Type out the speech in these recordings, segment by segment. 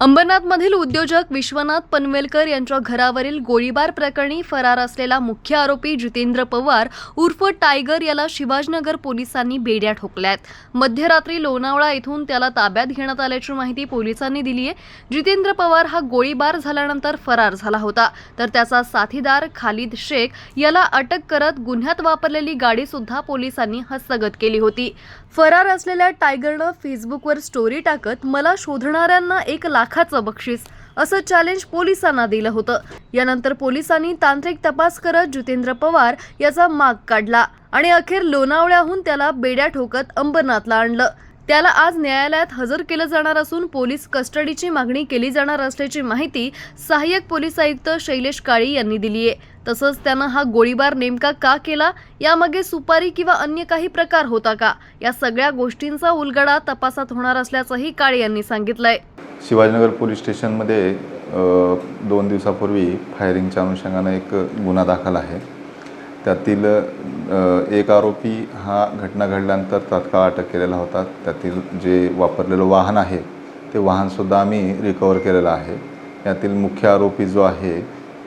अंबरनाथमधील उद्योजक विश्वनाथ पनवेलकर यांच्या घरावरील गोळीबार प्रकरणी फरार असलेला मुख्य आरोपी जितेंद्र पवार उर्फ टायगर याला शिवाजीनगर पोलिसांनी बेड्या ठोकल्यात. मध्यरात्री लोणावळा येथून त्याला ताब्यात घेण्यात आल्याची माहिती पोलिसांनी दिली आहे. जितेंद्र पवार हा गोळीबार झाल्यानंतर फरार झाला होता. तर त्याचा साथीदार खालिद शेख याला अटक करत गुन्ह्यात वापरलेली गाडी सुद्धा पोलिसांनी हस्तगत केली होती. फरार असलेल्या टायगरनं फेसबुकवर स्टोरी टाकत मला शोधणाऱ्यांना एक लाखाचं बक्षीस असं चॅलेंज पोलिसांना दिलं होतं. यानंतर पोलिसांनी तांत्रिक तपास करत जितेंद्र पवार याचा माग काढला आणि अखेर लोणावळ्याहून त्याला बेड्या ठोकत अंबरनाथला आणलं. त्याला आज न्यायालयात हजर केलं जाणार असून पोलीस कस्टडीची मागणी केली जाणार असल्याची माहिती सहाय्यक पोलीस आयुक्त शैलेश काळे यांनी दिली आहे. तसंच त्यानं हा गोळीबार नेमका का केला यामागे सुपारी किंवा अन्य काही प्रकार होता का? या सगळ्या गोष्टींचा उलगडा तपासात होणार असल्याचंही काळे यांनी सांगितलंय. शिवाजीनगर पोलीस स्टेशनमध्ये दोन दिवसापूर्वी फायरिंगच्या अनुषंगानं एक गुन्हा दाखल आहे. त्यातील एक आरोपी हा घटना घडल्यानंतर तात्काळ अटक केलेला होता. त्यातील जे वापरलेलं वाहन आहे ते वाहनसुद्धा आम्ही रिकवर केलेलं आहे. यातील मुख्य आरोपी जो आहे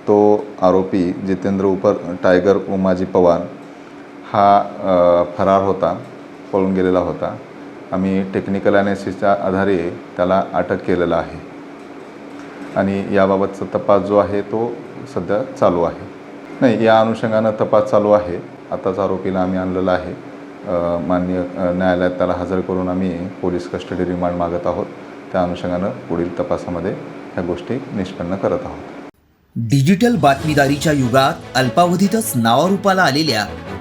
तो आरोपी जितेंद्र उपर टायगर उमाजी पवार हा फरार होता पळून गेलेला होता. आम्ही टेक्निकल ॲनालिसिसच्या आधारे त्याला अटक केलेला आहे. आणि याबाबतचा तपास जो आहे तो सध्या चालू आहे. नाही या अनुषंगानं तपास चालू आहे. आताच आरोपीला आम्ही आणलेला आहे. माननीय न्यायालयात त्याला हजर करून आम्ही पोलीस कस्टडी रिमांड मागत आहोत. त्या अनुषंगानं पुढील तपासामध्ये ह्या गोष्टी निष्पन्न करत आहोत. डिजिटल बातमीदारीच्या युगात अल्पावधीतच नावारूपाला आलेल्या